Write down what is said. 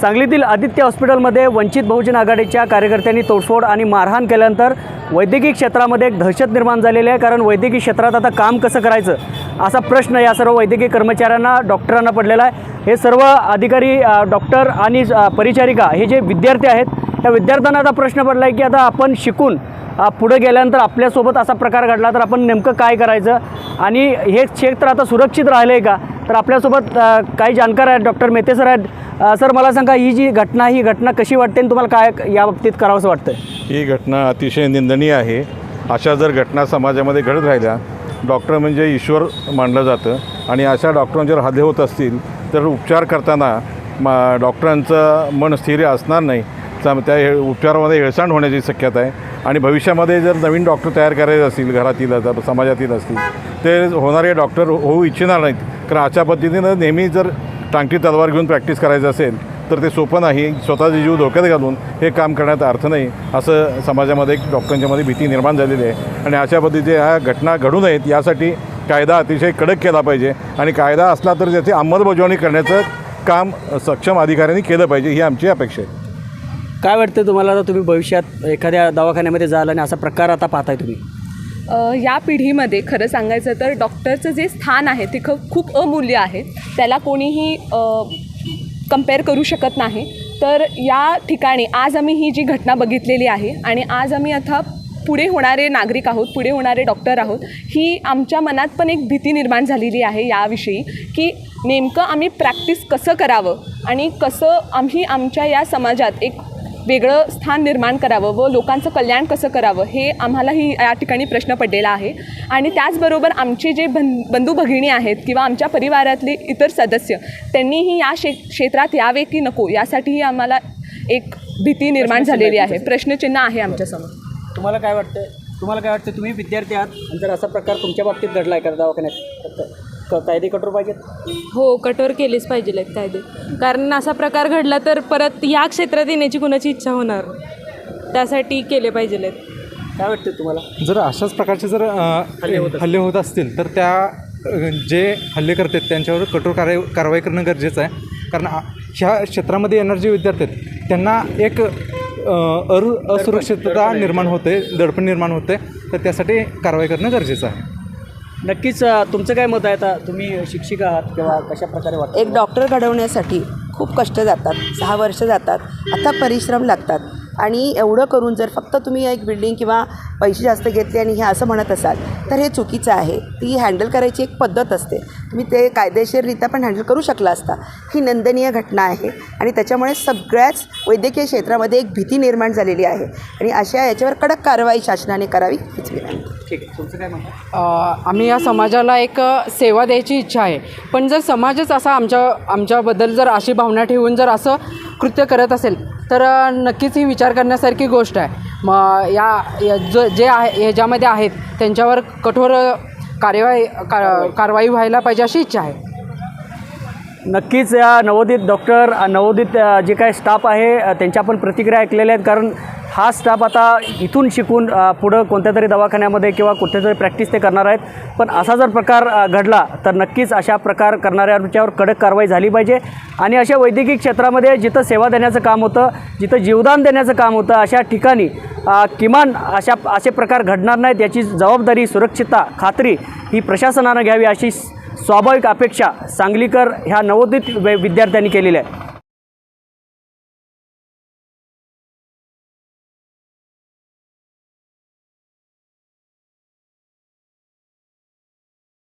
सांगलीतील आदित्य हॉस्पिटलमध्ये वंचित बहुजन आघाडीच्या कार्यकर्त्यांनी तोडफोड आणि मारहाण केल्यानंतर वैद्यकीय क्षेत्रामध्ये एक दहशत निर्माण झालेली आहे. कारण वैद्यकीय क्षेत्रात आता काम कसं करायचं असा प्रश्न या सर्व वैद्यकीय कर्मचाऱ्यांना डॉक्टरांना पडलेला आहे. हे सर्व अधिकारी डॉक्टर आणि परिचारिका हे जे विद्यार्थी आहेत त्या विद्यार्थ्यांना आता प्रश्न पडला आहे की आता आपण शिकून पुढे गेल्यानंतर आपल्यासोबत असा प्रकार घडला तर आपण नेमकं काय करायचं? आणि हे क्षेत्र आता सुरक्षित राहिलं आहे का? तर आपल्यासोबत काही जाणकार आहेत डॉक्टर मेते सर आहेत. सर मला सांगा ही जी घटना ही घटना कशी वाटते आणि तुम्हाला काय या बाबतीत करावंसं वाटतं ही घटना अतिशय निंदनीय आहे. अशा जर घटना समाजामध्ये घडत राहिल्या डॉक्टर म्हणजे ईश्वर मानलं जातं. आणि अशा डॉक्टरांच्यावर हल्ले होत असतील तर उपचार करताना मा डॉक्टरांचं मन स्थिर असणार नाही. त्या त्या हे- उपचारामध्ये हेळसांड होण्याची शक्यता आहे. आणि भविष्यामध्ये जर नवीन डॉक्टर तयार करायचे असतील घरातील आता समाजातील असतील ते होणारे डॉक्टर होऊ इच्छिणार नाहीत. कारण अशा पद्धतीनं नेहमी जर टांगटी तलवार घेऊन प्रॅक्टिस करायचं असेल तर ते सोपं नाही. स्वतःचे जीव धोक्यात घालून हे काम करण्यात अर्थ नाही असं समाजामध्ये एक डॉक्टरांच्यामध्ये भीती निर्माण झालेली आहे. आणि अशा पद्धतीचे ह्या घटना घडू नयेत यासाठी कायदा अतिशय कडक केला पाहिजे. आणि कायदा असला तर त्याची अंमलबजावणी करण्याचं काम सक्षम अधिकाऱ्यांनी केलं पाहिजे ही आमची अपेक्षा आहे. काय वाटतं तुम्हाला आता तुम्ही भविष्यात एखाद्या दवाखान्यामध्ये जाल आणि असा प्रकार आता पाहताय तुम्ही? अ, या पिढीमध्ये खरं सांगायचं तर डॉक्टरचं जे स्थान आहे ते ख खूप अमूल्य आहे. त्याला कोणीही कंपेअर करू शकत नाही. तर या ठिकाणी आज आम्ही ही जी घटना बघितलेली आहे आणि आज आम्ही आता पुढे होणारे नागरिक आहोत पुढे होणारे डॉक्टर आहोत ही आमच्या मनात पण एक भीती निर्माण झालेली आहे याविषयी की नेमकं आम्ही प्रॅक्टिस कसं करावं आणि कसं आम्ही आमच्या या समाजात एक वेगळं स्थान निर्माण करावं व लोकांचं कल्याण कसं करावं हे आम्हालाही या ठिकाणी प्रश्न पडलेला आहे. आणि त्याचबरोबर आमचे जे बं बंधू भगिनी आहेत किंवा आमच्या परिवारातले इतर सदस्य त्यांनीही या शे क्षेत्रात यावे की नको यासाठीही आम्हाला एक भीती निर्माण झालेली आहे. प्रश्नचिन्ह आहे आमच्यासमोर तुम्हाला काय वाटतं? तुम्हाला काय वाटतं? तुम्ही विद्यार्थी आहात आणि जर असा प्रकार तुमच्या बाबतीत घडला आहे का दवाखान्यात क- कायदे कठोर पाहिजेत? हो कठोर केलेच पाहिजे आहेत कायदे. कारण असा प्रकार घडला तर परत या क्षेत्रात येण्याची कुणाची इच्छा होणार? त्यासाठी केले पाहिजे आहेत. काय वाटतं तुम्हाला? जर अशाच प्रकारचे जर अ, हल्ले होत असतील तर त्या अ, जे हल्ले करतात त्यांच्यावर कठोर कारवाई कारवाई करणं गरजेचं आहे. कारण आ- ह्या क्षेत्रामध्ये येणारे जे विद्यार्थी आहेत त्यांना एक अ, अरु असुरक्षितता निर्माण होते दडपण निर्माण होते तर त्यासाठी कारवाई करणं गरजेचं आहे. नक्कीच तुमचं काय मत आहे? आता तुम्ही शिक्षिका आहात किंवा कशा प्रकारे वाटतं एक डॉक्टर घडवण्यासाठी खूप कष्ट जातात. सहा वर्ष जातात. आता परिश्रम लागतात. आणि एवढं करून जर फक्त तुम्ही एक बिल्डिंग किंवा पैसे जास्त घेतले आणि हे असं म्हणत असाल तर हे चुकीचं आहे. ती हँडल करायची एक पद्धत असते. तुम्ही ते कायदेशीररित्या पण हँडल करू शकला असता. ही नंदनीय घटना आहे आणि त्याच्यामुळे सगळ्याच वैद्यकीय क्षेत्रामध्ये एक भीती निर्माण झालेली आहे. आणि अशा याच्यावर कडक कारवाई शासनाने करावी हीच विनंती. ठीक आहे. तुमचं काय म्हणणं? आहे? अ, आम्ही या समाजाला एक सेवा द्यायची इच्छा आहे. पण जर समाजच असा आमच्या आमच्याबद्दल जर अशी भावना ठेवून जर असं कृत्य करत असेल तर नक्कीच ही विचार करण्यासारखी गोष्ट आहे. मग या या जो जे आहे ह्याच्यामध्ये आहेत त्यांच्यावर कठोर कार्यवाही का कारवाई व्हायला पाहिजे अशी इच्छा आहे. नक्कीच या नवोदित डॉक्टर नवोदित जे काही स्टाफ आहे त्यांच्या आपण प्रतिक्रिया ऐकलेल्या आहेत. कारण हा स्टाफ आता इथून शिकून पुढं कोणत्या तरी दवाखान्यामध्ये किंवा कुठेतरी प्रॅक्टिस ते करणार आहेत. पण असा जर प्रकार घडला तर नक्कीच अशा प्रकार करणाऱ्यांच्यावर कडक कारवाई झाली पाहिजे. आणि अशा वैद्यकीय क्षेत्रामध्ये जिथं सेवा देण्याचं काम होतं जिथं जीवदान देण्याचं काम होतं अशा ठिकाणी किमान अशा असे प्रकार घडणार नाहीत याची जबाबदारी सुरक्षितता खात्री ही प्रशासनानं घ्यावी अशी स्वाभाविक अपेक्षा सांगलीकर ह्या नवोदित विद्यार्थ्यांनी केलेली आहे.